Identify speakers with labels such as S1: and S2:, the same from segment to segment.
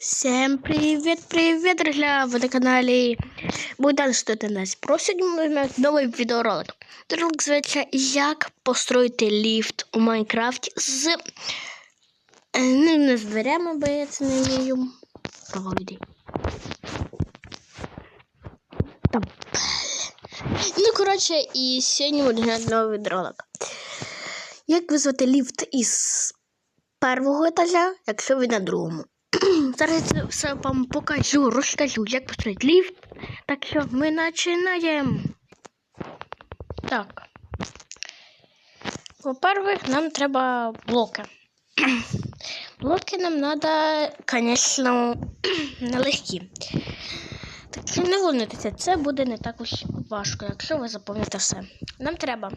S1: Всем привет, привет, друзья! Вы на канале Богдан 111. Про сьогодні ми маємо новий відеоролик. Ролик називається Як построїти ліфт у Майнкрафті з е, ну, не з дверями, бо я це не вмію. Проводи. Там. Ну, коротше, і сьогодні буде новий відеоролик. Як визвати ліфт із першого етажа, якщо ви на другому? Зараз це все вам покажу, розкажу, як построїти ліфт. Так що ми починаємо. Так. По-перше, нам треба блоки. Блоки нам треба, звісно, нелегкі. Так що не волнуйтеся, це буде не так уж важко, якщо ви запам'ятаєте все. Нам треба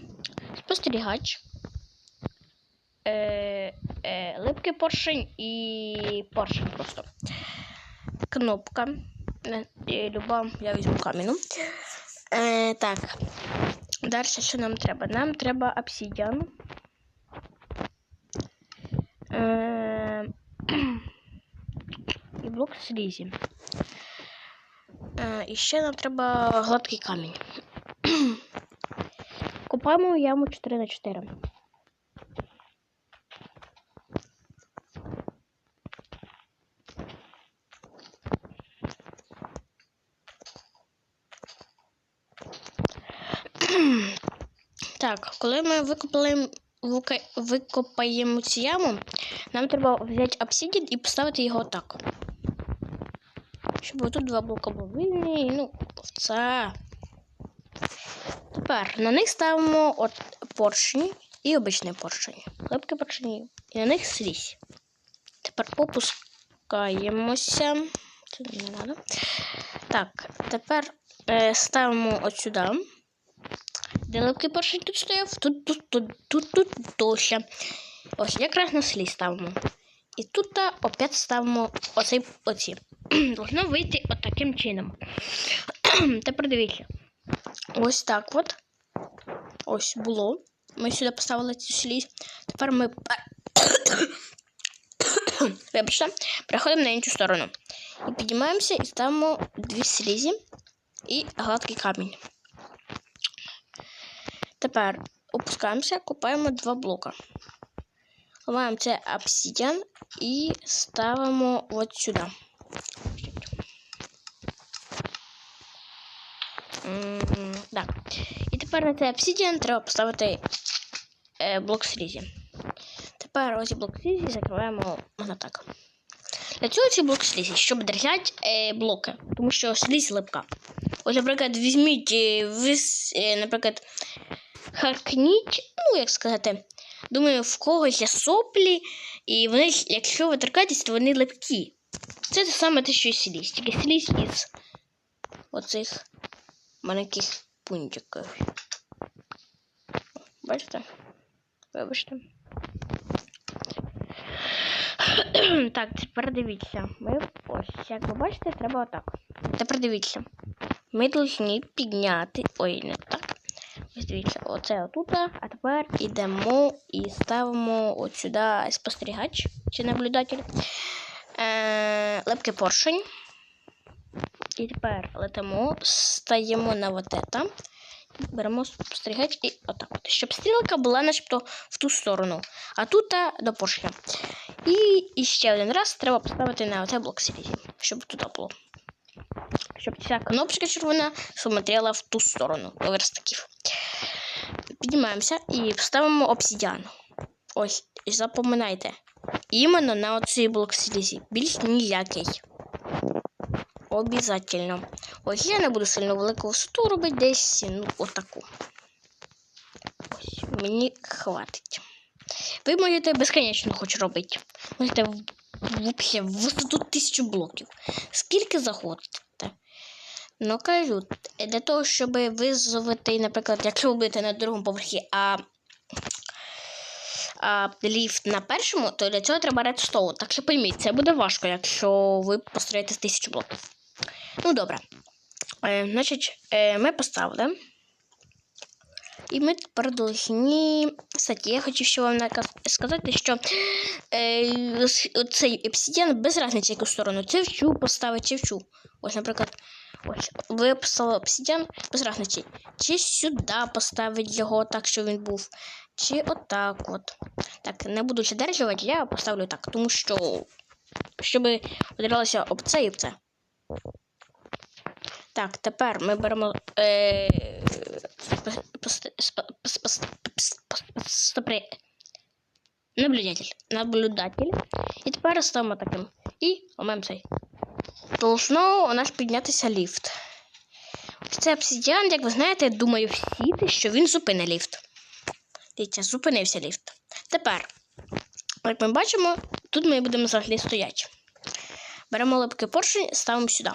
S1: спостерігач, е, е, липкий поршень і поршень просто. Кнопка. Е, люба, я візьму камінну. Е, так. Далі що нам треба? Нам треба обсидіан. Е, і блок слізі. Е, і ще нам треба гладкий камінь. Купаємо яму 4 на 4 Так, коли ми викопали, викопаємо цю яму, нам треба взяти обсидіан і поставити його так. Щоб тут два блока були вільні, ну, це. Тепер на них ставимо от поршні і обичний поршень. Липкі поршні. І на них слізь. Тепер опускаємося. Це не треба. Так, тепер е, ставимо от сюди. Де липкий тут стояв, тут, тут, тут, тут, тут, тощо. Ось, якраз на слізь ставимо. І тут та, опять ставимо оцей, оці. Должно вийти от чином. Тепер дивіться. Ось так от. Ось було. Ми сюди поставили цю слізь. Тепер ми. Вибачте, переходимо на іншу сторону. І піднімаємося і ставимо дві слізі і гладкий камінь. Тепер опускаємося, купаємо два блока. Ламаємо це обсидіан і ставимо от сюди. Так. І тепер на цей обсидіан треба поставити е, блок слізі. Тепер ось блок слізі закриваємо так. Для цього ці блок слізі, щоб держати е, блоки, тому що слізь липка. Ось, наприклад, візьміть, е, ви, е, наприклад, харкніть, ну, як сказати, думаю, в когось є соплі, і вони, якщо ви торкаєтесь, то вони липкі. Це те саме те, що і слізь, тільки слізь із оцих маленьких пунктиків. Бачите? Вибачте. так, тепер дивіться. Ми ось, як ви бачите, треба отак. Тепер дивіться. Ми повинні підняти. Ой, не так. Дивіться, оце отут, а тепер йдемо і ставимо от сюди спостерігач чи наблюдатель. Е, лепкий поршень. І тепер летимо, стаємо на вот. Беремо спостерігач і отак от. Щоб стрілка була начебто в ту сторону. А тут до поршня. І, і ще один раз треба поставити на оцей блок слізі, щоб туди було. Щоб ця кнопочка червона смотрела в ту сторону верстаків. Піднімаємося і ставимо обсидіан. Ось, і. Іменно на оцей блок слізі. Більш ніякий. Обязательно. Ось я не буду сильно велику висоту робити десь, ну, отаку. Ось, мені хватить. Ви можете безконечно хоч робити. Можете в, вообще в висоту тисячу блоків. Скільки захочете. Ну, кажу, для того, щоб визвати, наприклад, якщо ви будете на другому поверхі, а, а ліфт на першому, то для цього треба редстоун. Так що пойміть, це буде важко, якщо ви построїте з тисячу блоків. Ну, добре. Е, значить, е, ми поставили. І ми тепер должні. Кстати, я хочу ще вам сказати, що е, цей обсидіан без різниці яку сторону. Чи в цю поставити, чи в цю. Ось, наприклад, ось ви поставили обсидіан без. Чи сюди поставити його так, щоб він був. Чи отак от. Так, не буду задержувати, я поставлю так, тому що. Щоб ударилося об це і об це. Так, тепер ми беремо. Е, Наблюдатель. Наблюдатель. І тепер ставимо таким. І омем цей. Должно у нас піднятися ліфт. Ось Це обсидіан, як ви знаєте, думаю всі, що він зупинить ліфт. Дивіться, зупинився ліфт. Тепер, як ми бачимо, тут ми будемо взагалі стояти. Беремо липкий поршень, ставимо сюди.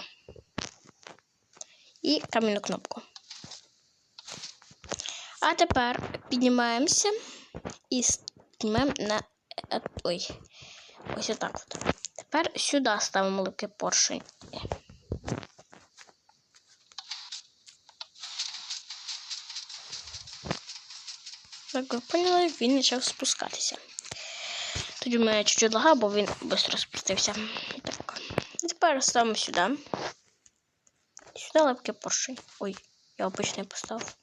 S1: І кам'яну кнопку. А тепер піднімаємося і знімаємо на. е, Ой. Ось отак от. Тепер сюди ставимо липкий поршень. Як ви поняли, він почав спускатися. Тоді в мене чуть-чуть лага, бо він швидко спустився. Так. Тепер ставимо сюди. Сюди лапки поршень. Ой, я обичний поставив.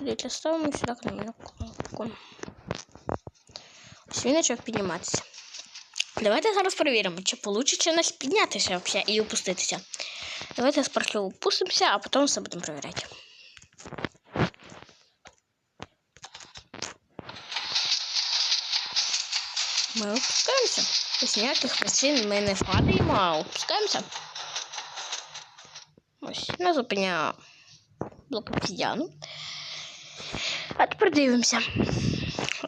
S1: Дивіться, ставимо сюди кнопку. Він почав підніматися. Давайте зараз перевіримо, чи вийде у нас піднятися взагалі і опуститися. Давайте спершу опустимося, а потім все будемо перевіряти. Ми опускаємося. Ось ніяких причин ми не падаємо, а опускаємося. Ось, не зупиняє блок обсидіану. А тепер дивимося.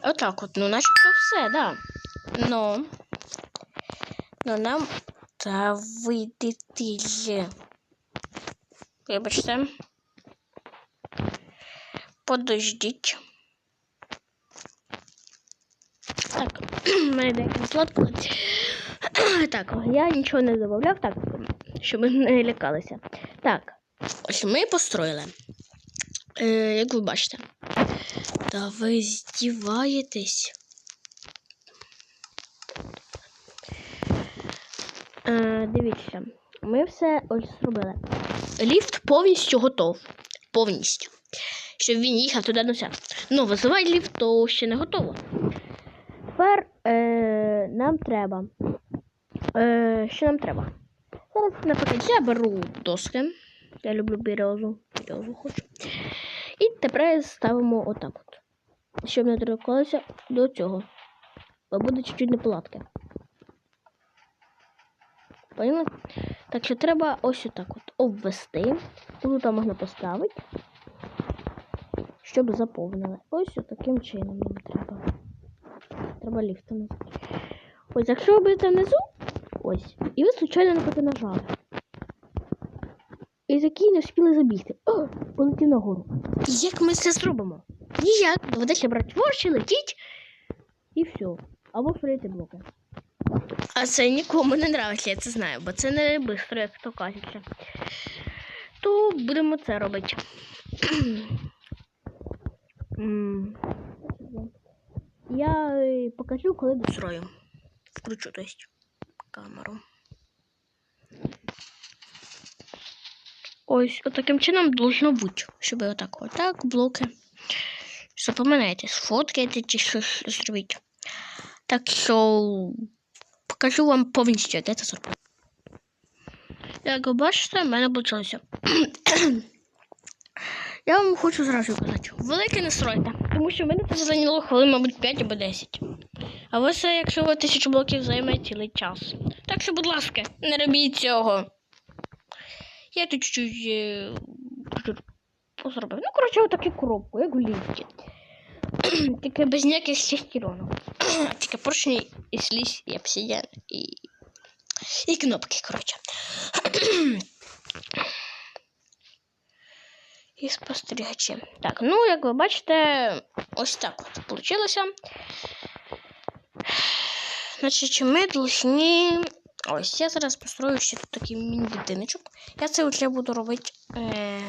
S1: Отак от, ну начебто все, да. Ну. Ну нам. Та вийди. Вибачте. Подождіть. Так, в мене деяка сладко. Так, я нічого не додавав, так, щоб ми не лякалися. Так, ось ми построїли. Е, як ви бачите. Та ви здіваєтесь. Е, дивіться, ми все ось зробили. Ліфт повністю готов. Повністю. Щоб він їхав туди нося. Ну, визивай ліфт, то ще не готово. Тепер е, нам треба. Е, що нам треба? Зараз, наприклад, я беру доски. Я люблю березу. Березу хочу. І тепер ставимо отак от. Щоб не торкалося до цього. Бо буде чуть-чуть неполадки. Поняли? Так що треба ось отак от обвести. Тут там можна поставити. Щоб заповнили. Ось таким чином нам треба. Треба ліфтами. Ось, якщо ви будете внизу, ось, і ви случайно таке нажали. І такі не встигли забігти. О, полетів нагору. Як ми це зробимо? Ніяк. Доведеться брати ворші, летіть і все. Або створити блоки. А це нікому не нравиться, я це знаю, бо це не швидко, як то кажеться. То будемо це робити. Я е, покажу, коли дострою. Включу, то есть, камеру. Ось, таким чином должно бути, щоб отак, отак, блоки. Запам'ятайте, сфоткайте чи щось зробіть. Так що покажу вам повністю, як це зроблю. Як ви бачите, в мене вийшло. Я вам хочу зразу казати, велике не стройте, тому що в мене це зайняло хвилин, мабуть, 5 або 10. А ви це, якщо ви тисячу блоків займе цілий час. Так що, будь ласка, не робіть цього. Я тут чуть-чуть е, зробив. Ну, коротше, отаку коробку, як в ліфті. Тільки без ніяких стестерону. Тільки поршні і слізь, і обсидіан, і. І кнопки, коротше. І спостерігачі. Так, ну, як ви бачите, ось так от вийшло. Значить, ми должні Ось я зараз построю ще тут такий міні-будиночок. Я це вже буду робити. Е...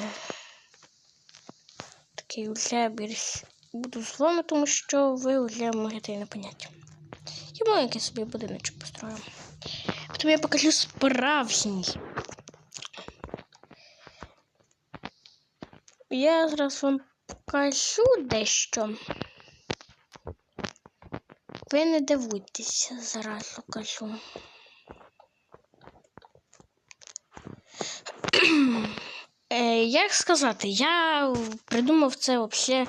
S1: Такий вже більш буду з вами, тому що ви вже можете і не поняти. Я маленький собі будиночок построю. Потім я покажу справжній. Я зараз вам покажу дещо. Ви не дивуйтеся, зразу кажу. Е, як сказати, я придумав це взагалі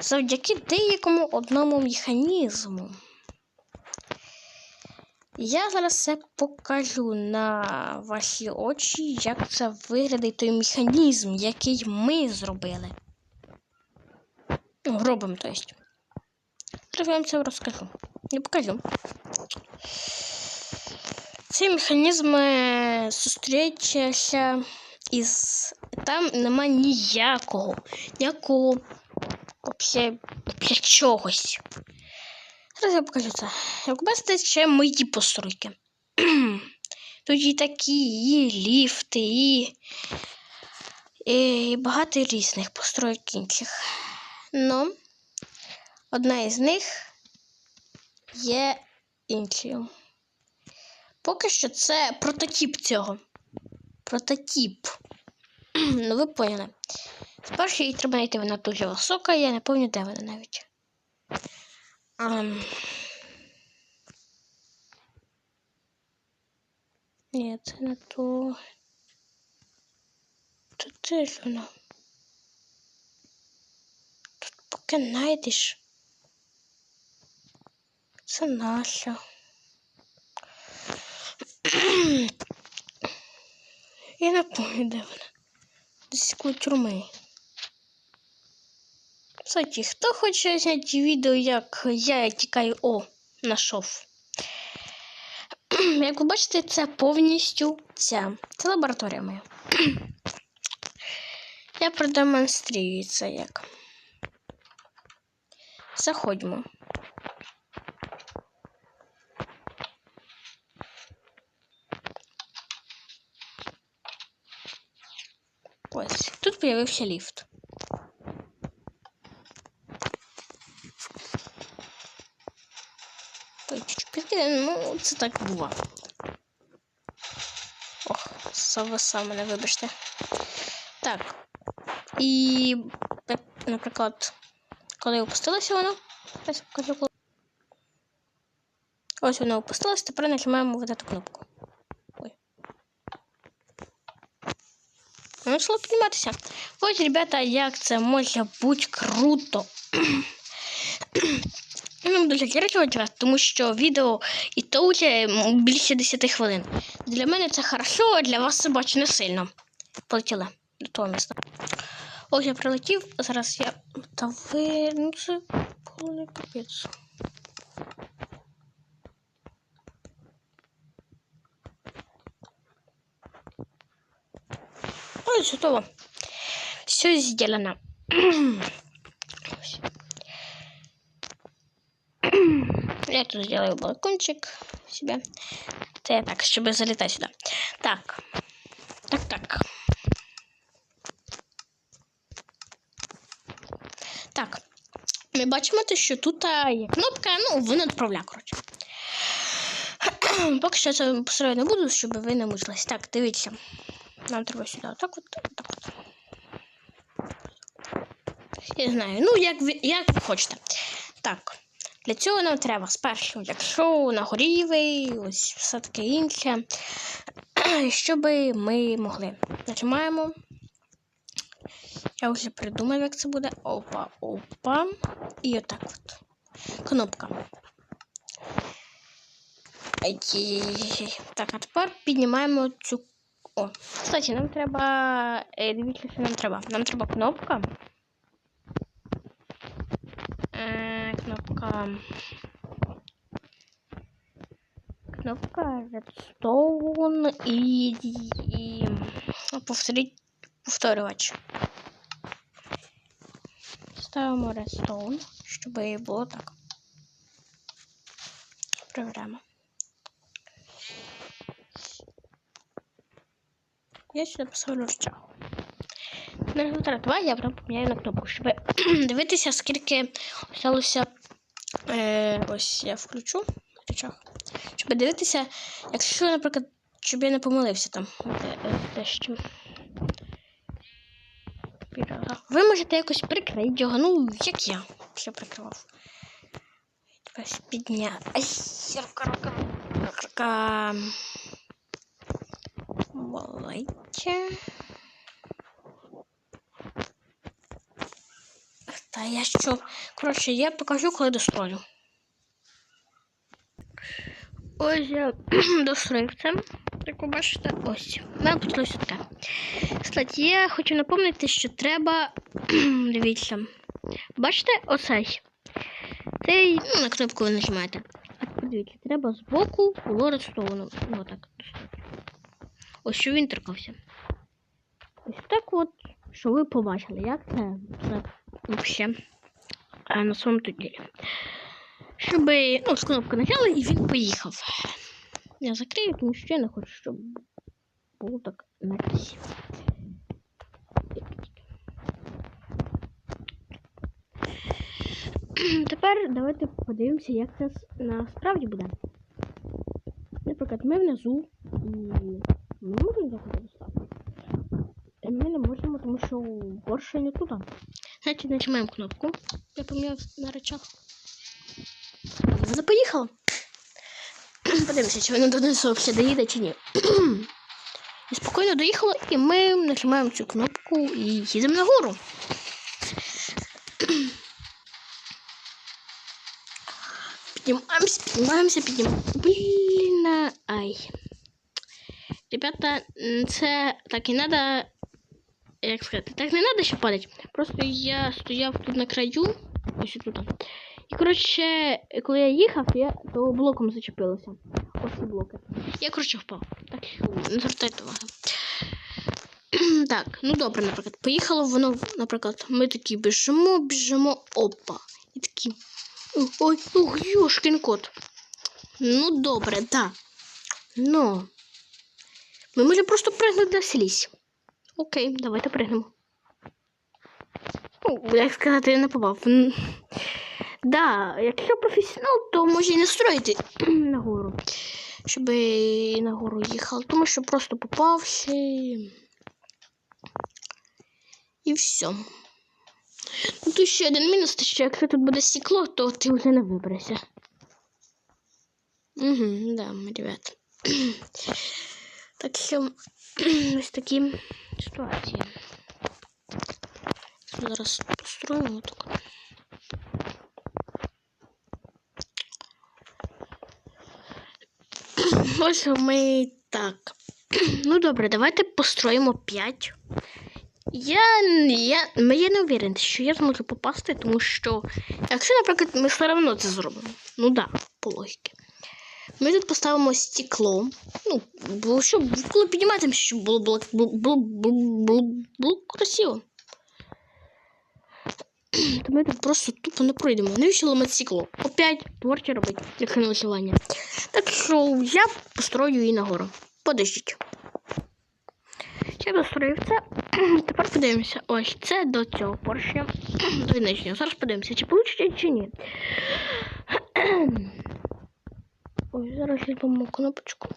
S1: завдяки деякому одному механізму. Я зараз це покажу на ваші очі, як це виглядає той механізм, який ми зробили. Робимо, то есть. Зараз я вам це розкажу. Я покажу. Цей механізм е, зустрічався із. Там нема ніякого, ніякого для чогось. Зараз я покажу це. Як бачите, ще мої постройки. Тут і такі, і ліфти, і, і багато різних построїк інших. Но одна із них є іншою. Поки що це прототип цього. Прототип. ну, ви поняли. Спершу їй треба знайти, вона дуже висока, я не пам'ятаю, де вона навіть. Um... Ні, це не то. Тут теж воно. Тут поки знайдеш. Це наша. Я не пам'ятаю, де вона. Десь коло тюрми. Кстати, хто хоче зняти відео, як я тікаю, о, знайшов. Як ви бачите, це повністю ця. Це лабораторія моя. Я продемонструю це як. Заходьмо. Ось, появився ліфт. Ну, це так бува. Ох, совеса мене, вибачте. Так. І, наприклад, коли опустилося воно, ось. Воно опустилось, тепер нажимаємо вот эту кнопку. Ой. Воно почало підніматися. Ось, ребята, як це може бути круто. Не буду затягувати тому що відео і то вже більше 10 хвилин. Для мене це хорошо, а для вас це бачу не сильно. Полетіла до того міста. Ось я прилетів, зараз я. Та ви. Ну це повний капець. Ось готово. Все сделано. Я тут сделаю балкончик себе. Це так, щоб залітати сюди. Так. Так, так. Так. Ми бачимо, те, що тут є кнопка, ну, вона відправляє, коротше. Поки що це посередньо не буду, щоб ви не мучились. Так, дивіться. Нам треба сюди. Так от, так от. Я знаю. Ну, як ви, як ви хочете. Так. Для цього нам треба спершу, якщо нагорівий, ось все таке інше, щоб ми могли. Нажимаємо. Я вже придумав, як це буде. Опа, опа. І отак от. Кнопка. Так, а тепер піднімаємо цю. О, кстати, нам треба. Е, дивіться, що нам треба. Нам треба кнопка. Е, кнопка. Кнопка Redstone і, і повторіть повторювач. Ставимо Redstone, щоб було так. Перевіряємо. Я сюди поставлю рычаг. На результат 2 я прям поміняю на кнопку, щоб дивитися, скільки осталося. Е, ось я включу. Щоб дивитися, якщо, наприклад, щоб я не помилився там. Де, е, що. Ви можете якось прикрити його, ну, як я все прикривав. Підняти. Ай, рука, рука. Давайте. Та я що? Коротше, я покажу, коли дострою. Ось я достроїв це. Як ви бачите, ось. У мене почалося таке. Кстати, я хочу напомнити, що треба. Дивіться. Бачите, оцей. Цей, ну, на кнопку ви нажимаєте. А подивіться, треба збоку було. Ну, отак. Ось що він торкався. Ось так от, що ви побачили, як це, це взагалі а, на своєму ділі. Щоб ну, з кнопки нажали і він поїхав. Я закрию, тому що я не хочу, щоб було так некрасиво. Тепер давайте подивимося, як це насправді буде. Наприклад, ми внизу ми можемо заходити доставку. Ми не можемо, тому що горше не туди. Значить, нажимаємо кнопку. Я поміняв на речах. Вона поїхала. Подивимося, чи вона донесла взагалі доїде чи ні. І спокійно доїхала, і ми нажимаємо цю кнопку і їдемо нагору. Піднімаємося, піднімаємося, піднімаємося. Блін, ай. Ребята, це так і надо. Як сказати, так не надо ще падати. Просто я стояв тут на краю, ось тут. І коротше, коли я їхав, я то блоком зачепилася. Ось ці блоки. Я, коротше, впав. Так не звертайте уваги. Так, ну добре, наприклад, поїхало воно, наприклад, ми такі біжимо, біжимо, опа. І такі. Ой, ой, юшкін кот. Ну, добре, да. Ну. Ми можемо просто пригнути слізь. Окей, давайте пригнемо. Ну, як сказати, я не попав. Да, якщо професіонал, то може і не строїти нагору. Щоб і нагору їхав, тому що просто попався. І, і все. Ну, тут ще один мінус, те, що якщо тут буде стекло, то ти вже не виберешся. Угу, да, ребят. Так що ось такі ситуації. Зараз построїмо так. Ось ми так. Ну добре, давайте построїмо 5. Я, я, я не уверен, що я зможу попасти, тому що, якщо, наприклад, ми все одно це зробимо. Ну так, да, по логіки. Ми тут поставимо стекло. Бо щоб коли підніматимемо, щоб було, було, було, було, було, було, було красиво. То ми просто тупо не пройдемо. Навіщо ламати стекло? Опять творче робити, як висилання. Так що я построю її нагору. Подождіть. Я достроїв це. Тепер подивимося. Ось це до цього поршня. До нижнього. Зараз подивимося, чи вийде, чи ні. Ой, зараз візьмемо кнопочку.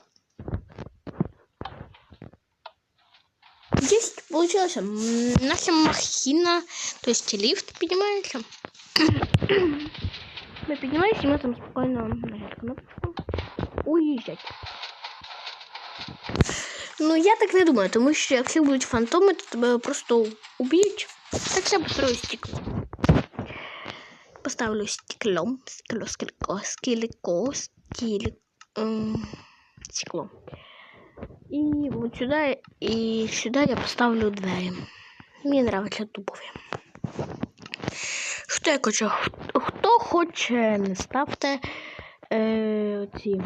S1: Есть, получилось. М, Наша махина, то есть лифт поднимается. Мы поднимаемся, и мы там спокойно нажать кнопочку. Уїжджать. Ну, я так не думаю, тому що якщо будуть фантоми, то тебе просто уб'ють. Так я построю стекло. Поставлю стеклом. Стекло, скілько, скілько, стіль, ем, стекло. І от сюди, і сюди я поставлю двері. Мені нравиться дубові. Що я хочу? Хто, хоче, не ставте е, ці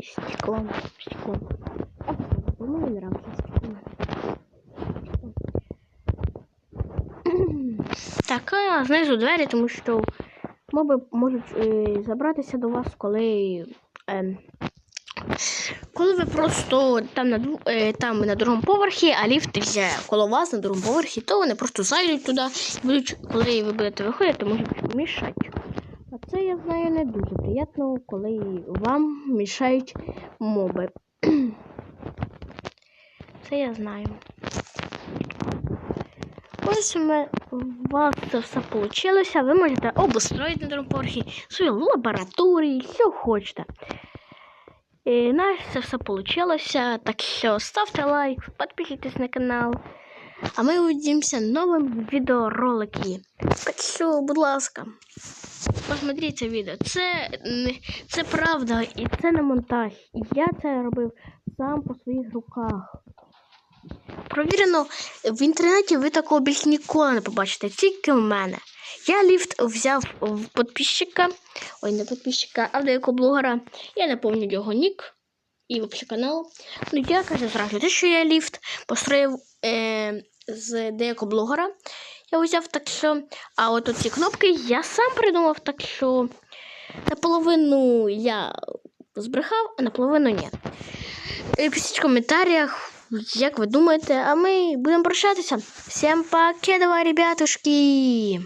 S1: стекло. Стекло. Мені нравиться стекло. Так, а знизу двері, тому що моби можуть е, забратися до вас, коли е, Коли ви просто там на, дву- е, там на другому поверхі, а ліфт вже коло вас на другому поверхі, то вони просто зайдуть туди і будуть, коли ви будете виходити, можуть мішати. А це я знаю не дуже приємно, коли вам мішають моби. Це я знаю. Ось у у вас це все вийшло. Ви можете обустроїти на другому поверхі свою лабораторію, що хочете. І на це все вийшло. Так що ставте лайк, підписуйтесь на канал. А ми увидимся в новому відеороликі. Так що, будь ласка, посмотрите відео. Це, це правда і це не монтаж. І я це робив сам по своїх руках. Провірено, в інтернеті ви такого більш ніколи не побачите, тільки в мене. Я ліфт взяв в підписчика, ой, не підписчика, а в деякого блогера. Я не пам'ятаю його нік і взагалі канал. Ну, я кажу зразу, те, що я ліфт построїв е, з деякого блогера. Я взяв так що. А от ці кнопки я сам придумав, так що наполовину я збрехав, а наполовину ні. Е, Пишіть в коментарях, як ви думаєте, а ми будемо прощатися. Всім пока, ребятушки!